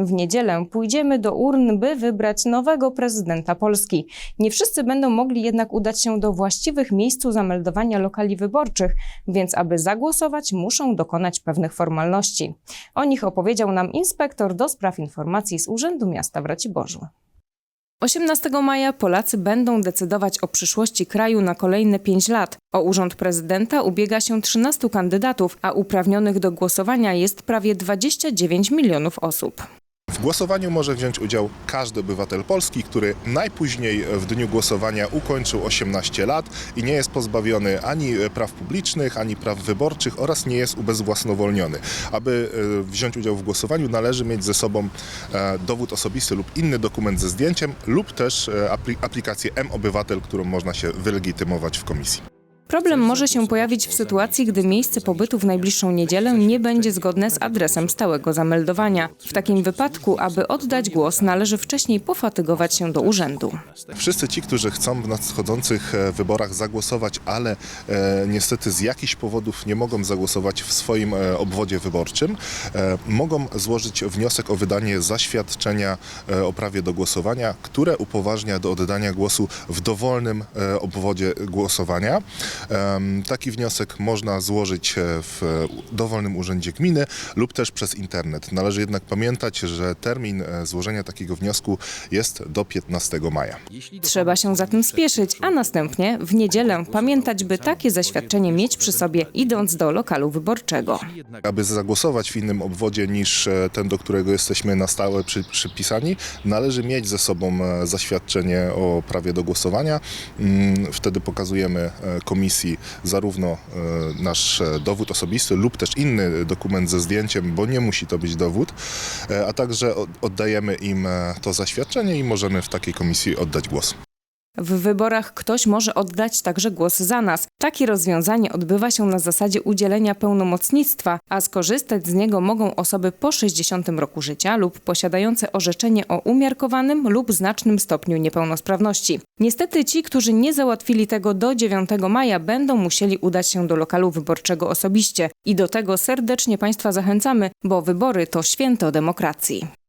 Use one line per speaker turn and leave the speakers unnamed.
W niedzielę pójdziemy do urn, by wybrać nowego prezydenta Polski. Nie wszyscy będą mogli jednak udać się do właściwych miejsc zameldowania lokali wyborczych, więc aby zagłosować, muszą dokonać pewnych formalności. O nich opowiedział nam inspektor do spraw informacji z Urzędu Miasta w Raciborzu. 18 maja Polacy będą decydować o przyszłości kraju na kolejne 5 lat. O urząd prezydenta ubiega się 13 kandydatów, a uprawnionych do głosowania jest prawie 29 milionów osób.
W głosowaniu może wziąć udział każdy obywatel Polski, który najpóźniej w dniu głosowania ukończył 18 lat i nie jest pozbawiony ani praw publicznych, ani praw wyborczych oraz nie jest ubezwłasnowolniony. Aby e, wziąć udział w głosowaniu należy mieć ze sobą e, dowód osobisty lub inny dokument ze zdjęciem lub też e, apli- aplikację M-Obywatel, którą można się wylegitymować w komisji.
Problem może się pojawić w sytuacji, gdy miejsce pobytu w najbliższą niedzielę nie będzie zgodne z adresem stałego zameldowania. W takim wypadku, aby oddać głos, należy wcześniej pofatygować się do urzędu.
Wszyscy ci, którzy chcą w nadchodzących e, wyborach zagłosować, ale e, niestety z jakichś powodów nie mogą zagłosować w swoim e, obwodzie wyborczym, e, mogą złożyć wniosek o wydanie zaświadczenia e, o prawie do głosowania, które upoważnia do oddania głosu w dowolnym e, obwodzie głosowania. Taki wniosek można złożyć e, w dowolnym urzędzie gminy lub też przez internet. Należy jednak pamiętać, że termin e, złożenia takiego wniosku jest do 15 maja.
Trzeba się zatem spieszyć, a następnie w niedzielę pamiętać, by takie zaświadczenie mieć przy sobie, idąc do lokalu wyborczego.
Aby zagłosować w innym obwodzie niż e, ten, do którego jesteśmy na stałe przy, przypisani, należy mieć ze sobą zaświadczenie o prawie do głosowania. Mm, Wtedy pokazujemy e, zarówno e, nasz e, dowód osobisty lub też inny dokument ze zdjęciem, bo nie musi to być dowód, e, a także od- oddajemy im to zaświadczenie i możemy w takiej komisji oddać głos.
W wyborach ktoś może oddać także głos za nas. Takie rozwiązanie odbywa się na zasadzie udzielenia pełnomocnictwa, a skorzystać z niego mogą osoby po 60 roku życia lub posiadające orzeczenie o umiarkowanym lub znacznym stopniu niepełnosprawności. Niestety ci, którzy nie załatwili tego do 9 maja, będą musieli udać się do lokalu wyborczego osobiście. I do tego serdecznie Państwa zachęcamy, bo wybory to święto demokracji.